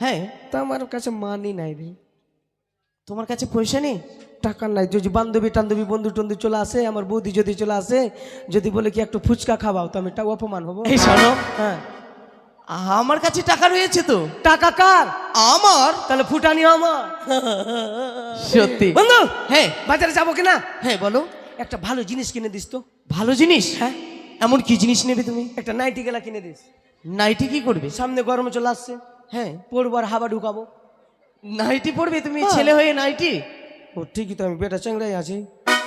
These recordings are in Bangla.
হ্যাঁ। তা আমার কাছে মানি নাই রে। তোমার কাছে পয়সা নেই? টাকা নাই। যদি বান্ধবী টান্ধবী বন্ধু টন্ধু চলে আসে আমার বৌদি যদি চলে আসে যদি বলে কি একটু ফুচকা খাওয়াও তো আমি টাকা অপমান হব। এই শোনো। হ্যাঁ। আমার কাছে টাকা রয়েছে তো। টাকা কার? আমার? তাহলে ফুটানি আমার। সত্যি। বন্ধু হ্যাঁ। বাজারে যাব কিনা? হ্যাঁ বলো। একটা ভালো জিনিস কিনে দিস তো। ভালো জিনিস? হ্যাঁ। এমন কি জিনিস নেবে তুমি? একটা নাইটি গেলা কিনে দিস। নাইটি কি করবে? সামনে গরম চলে আসছে। হ্যাঁ। পড়ব আর হাওয়া ঢুকাবো। নাইটি পড়বে? তুমি হ্যাঁ। ছেলে হয়ে নাইটি? ও ঠিকই তো আমি বেটা চ্যাংরাই আছি।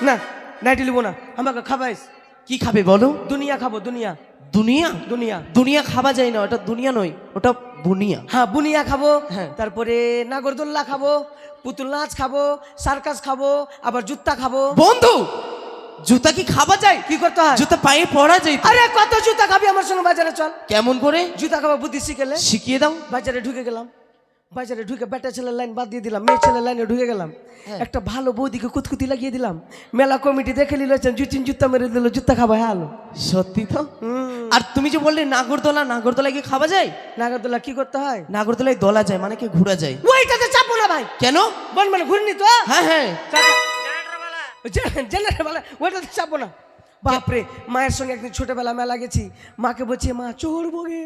না নাইটি লিবো না আমাকে খাবাইস। কি খাবে বলো? দুনিয়া খাব দুনিয়া। দুনিয়া? দুনিয়া। দুনিয়া খাওয়া যায় না ওটা দুনিয়া নয় ওটা বুনিয়া। হ্যাঁ বুনিয়া খাব হ্যাঁ। তারপরে নাগরদোল্লা খাব পুতুল নাচ খাব সার্কাস খাব আবার জুত্তা খাব। বন্ধু জুতা কি খাওয়া যায়? কি করতে হয়? জুতা পায়ে পরা যায় আরে কত জুতা খাবি আমার সঙ্গে বাজারে চল। কেমন করে? জুতা খাব বুদ্ধি শিখেলে। শিখিয়ে দাও। বাজারে ঢুকে গেলাম। বাজারে ঢুকে বেটা ছেলের লাইন বাদ দিয়ে দিলাম মেয়ে ছেলের লাইনে ঢুকে গেলাম। হ্যাঁ। একটা ভালো বৌদিকে কুতকুতি লাগিয়ে দিলাম। মেলা কমিটি দেখে নিল জুচিন জুতা মেরে দিল জুতা খাব হ্যাঁ আলো। সত্যি তো? আর তুমি যে বললে নাগরদোলা নাগরদোলায় কি খাওয়া যায়? নাগরদোলা কি করতে হয়? নাগরদোলায় দোলা যায় মানে কি ঘোরা যায়? ওইটাতে চাপো না ভাই। কেন? বল মানে ঘুরনি তো। হ্যাঁ হ্যাঁ। জেনারেল বেলা ওইটাতে চাপো না। বাপরে মায়ের সঙ্গে একদিন ছোটবেলা মেলা গেছি। মাকে বলছি মা চড়বো গে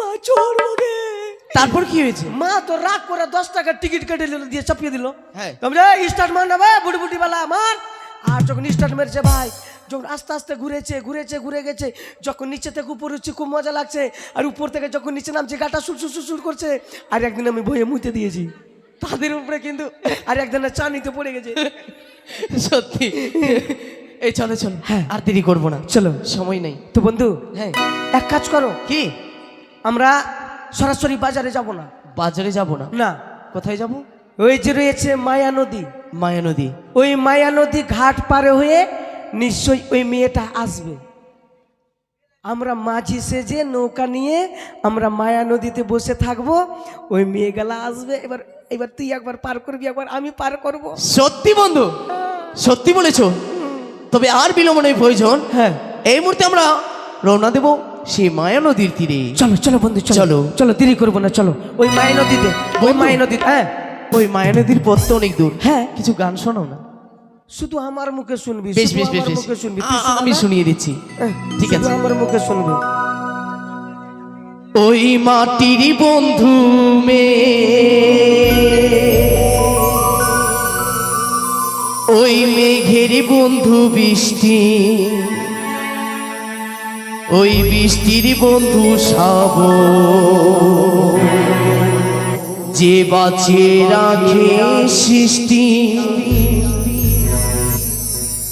মা চড়বো গে তারপর কি হয়েছে? মা তো রাগ করে দশ টাকার টিকিট কেটে দিল দিয়ে চাপিয়ে দিল। হ্যাঁ। স্টার্ট মার না ভাই বুড়ি বুড়ি বেলা আমার। আর যখন স্টার্ট মেরেছে ভাই যখন আস্তে আস্তে ঘুরেছে ঘুরেছে ঘুরে গেছে যখন নিচে থেকে উপর উঠছে খুব মজা লাগছে। আর উপর থেকে যখন নিচে নামছে গাটা সুর সুর সুর করছে। আর একদিন আমি বইয়ে মুতে দিয়েছি। তাদের উপরে কিন্তু আর একদিনের চানিতে পড়ে গেছে। সত্যি। এই চলো চলো। হ্যাঁ। আর দেরি করব না। চলো। সময় নেই। তো বন্ধু হ্যাঁ। এক কাজ করো। কি? আমরা সরাসরি বাজারে যাব না। বাজারে যাব না? না। কোথায় যাব? ওই যে রয়েছে মায়া নদী। মায়া নদী। ওই মায়া নদী ঘাট পারে হয়ে নিশ্চয়ই ওই মেয়েটা আসবে। আমরা মাঝি সেজে নৌকা নিয়ে আমরা মায়া নদীতে বসে থাকব। ওই মেয়েগুলা আসবে। এবার এবার তুই একবার পার করবি একবার আমি পার করব। সত্যি বন্ধু সত্যি বলেছ। তবে আর বিলম্বনের প্রয়োজন। হ্যাঁ। এই মুহূর্তে আমরা রওনা দেব সেই মায়া নদীর তীরে। চলো চলো বন্ধু চলো। চলো। দেরি করব না চলো। ওই মায়া নদীতে ওই মায়া নদীতে হ্যাঁ। ওই মায়া নদীর পথ তো অনেক দূর। হ্যাঁ। কিছু গান শোনাও না। শুধু আমার মুখে শুনবি বেশ বেশ বেশ মুখে শুনবি। শোনা আমি শুনিয়ে দিচ্ছি। ঠিক আছে। আমার মুখে শুনবি। ওই মাটির বন্ধু মে ওই মেঘের বন্ধু বৃষ্টি। ওই বৃষ্টির বন্ধু সাব যে বাঁচিয়ে রাখে সৃষ্টি।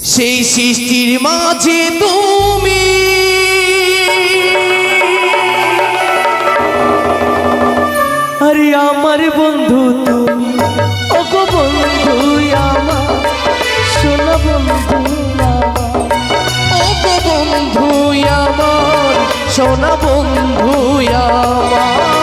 সেই সৃষ্টির মাঝে তুমি আরে আমার বন্ধু তুমি। ওগো বন্ধু আমার সোনা বন্ধু আমার। ও গো বন্ধু আমার সোনা বন্ধু আমার।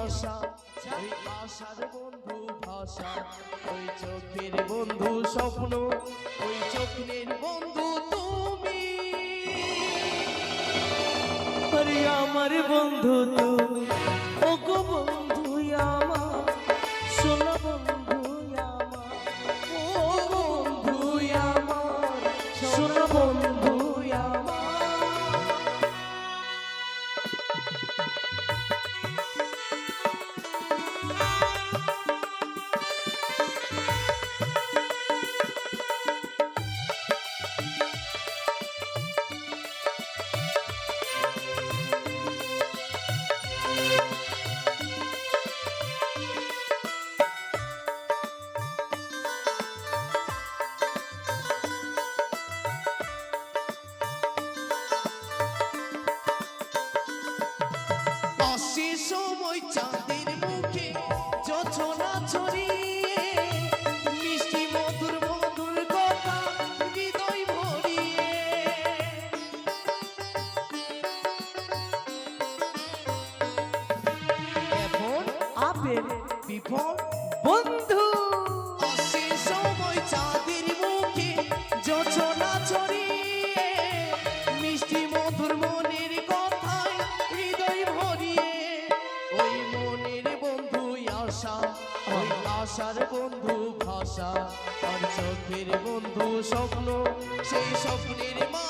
আশা ওই আশার বন্ধু ভাষা। ওই চোখের বন্ধু স্বপ্ন, ওই চোখের বন্ধু তুমি। আরে আমার বন্ধু তুমি, ওগো বন্ধু আমার, শোনা বন্ধু আমার, ওগো বন্ধু আমার, শোনা ভক্তের বিপদ বন্ধু। সে সময় চাঁদের মুখে যোচনা ছড়িয়ে মিষ্টি মধুর মনের কথায় হৃদয় ভরিয়ে ওই মনের বন্ধু আশা ওই আশার বন্ধু ভাষা আর চোখের বন্ধু স্বপ্ন সেই স্বপ্নের মাঝে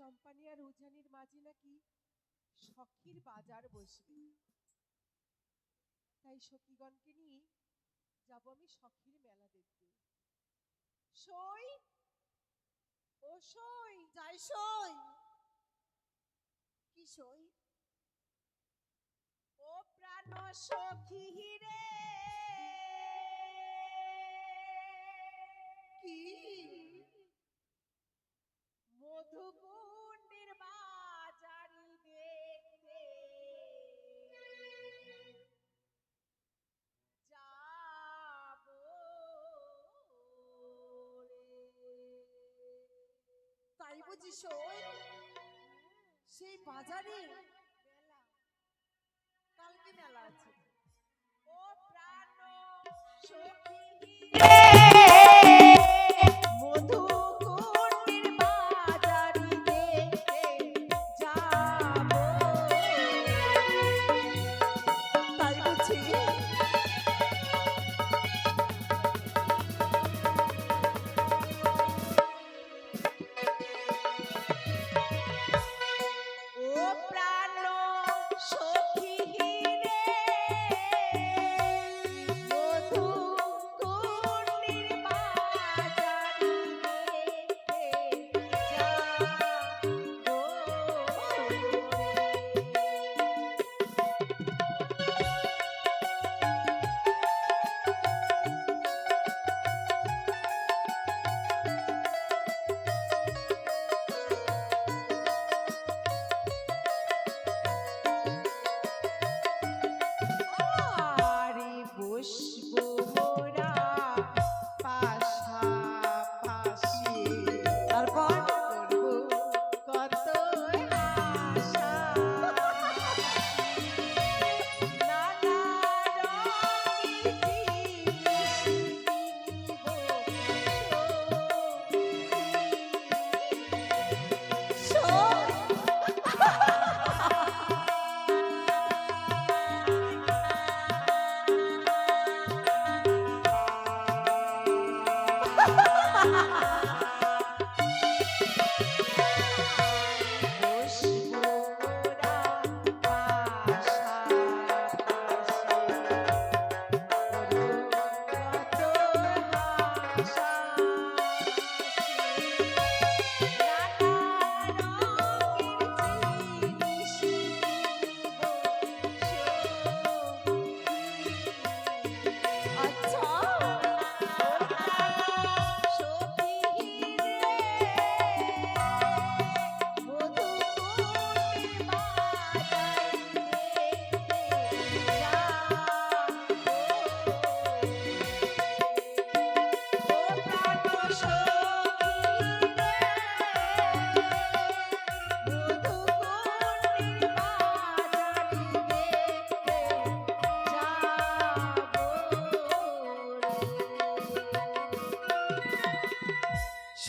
চম্পানি আর মাঝে নাকি সখীর বাজার বসবে। তাই সখীগণকে নিয়ে যাব আমি সখীর মেলা দেখতে। সই! ও সই! যাই সই! কি সই? ও প্রাণ সখী রে! কি? মধুকুণ্ডের তাই সেই বাজারে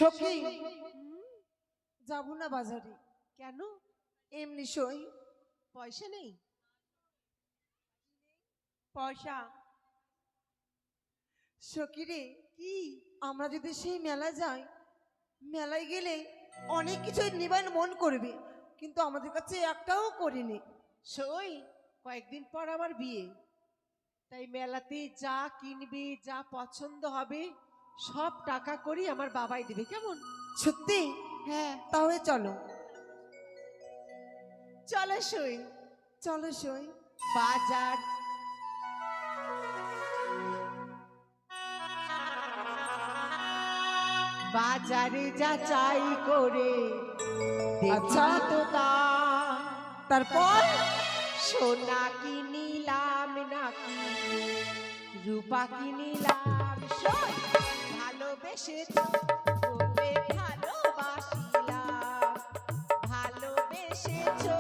সখী যাব না বাজারে। কেন? এমনি সই। পয়সা নেই? পয়সা? সখী রে কি? আমরা যদি সেই মেলা যাই, মেলায় গেলে অনেক কিছুই নিবান মন করবে, কিন্তু আমাদের কাছে একটাও করিনি সই? কয়েকদিন পর আমার বিয়ে। তাই মেলাতে যা কিনবে, যা পছন্দ হবে সব টাকা করি আমার বাবাই দিবে কেমন? সত্যি? হ্যাঁ। তাহলে চলো। চলো সই। চলো সই। বাজার। বাজারে যা চাই করে আচ্ছা। তো। তারপর? সোনা কিনিলাম নাকি রূপা কিনিলাম। সই। ভালোবেসে ভালোবাসিলা ভালোবেসেছো